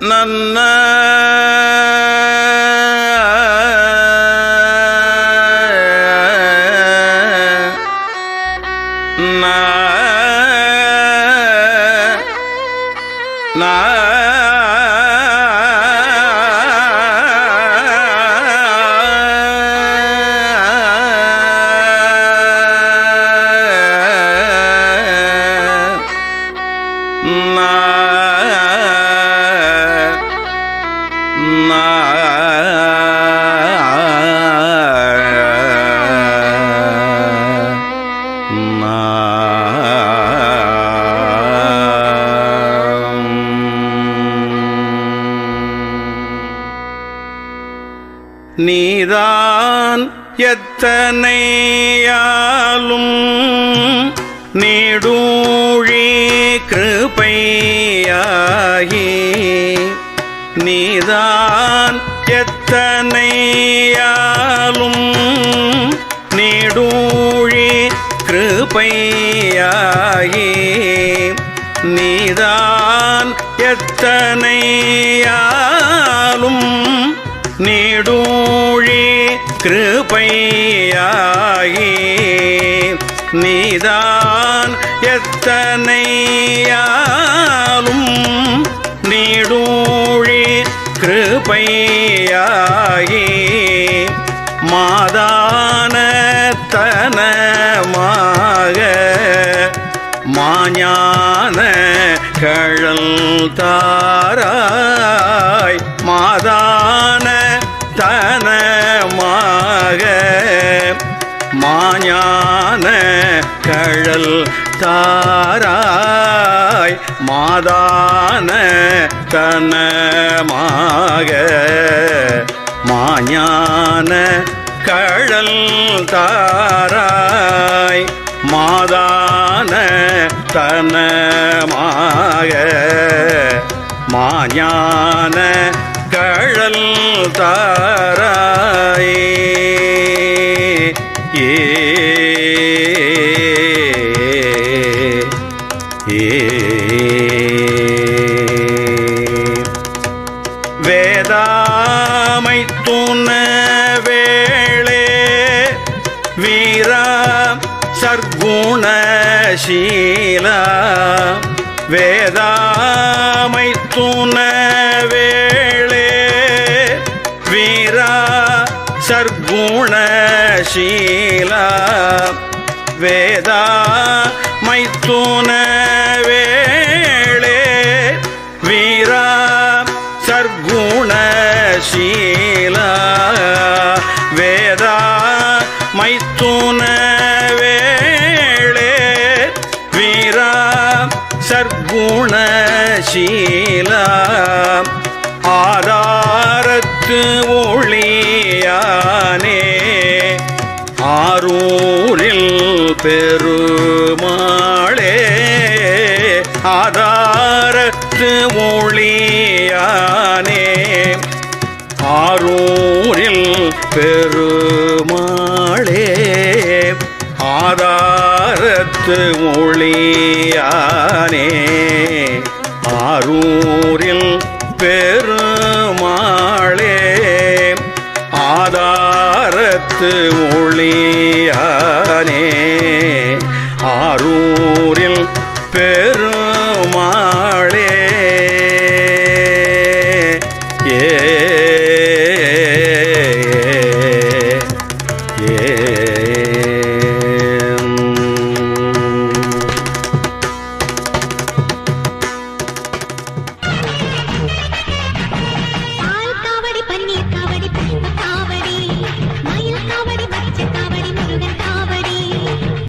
நன்ன நீதான் எத்தனையாலும் நீடூழி கிருபையாகி நீதான் எத்தனையாலும் நீடூழி கிருபையாகி நீதான் எத்தனையாலும் நீடூ கிருபையாகி நீதான் எத்தனையாலும் நீடூழி கிருபையாகி மாதானத்தனமாக மாஞான கழல் தாரா கழல் தாராய் மாதான தனமாக மாஞான கழல் தாராய் மாதான தனமாக மாஞான கழல் தாராய் வேதாமை தூண வேளே வீரா சர்க்குணசீலா. வேதாமை தூண வேளே வீரா சர்க்குண சர்க்குணசீலா. வேதா மைத்துன சர்க்குணசீலா வேதா மைத்துன வேளே வீரா சர்க்குணசீலா ஆதாரத்து ஒளியானே ஆரூரில் பெருமாளே ஆதாரத்து ஒளியா ஆரூரில் பெருமாளே ஆதாரத்து ஒளியானே ஆரூரில் பெரு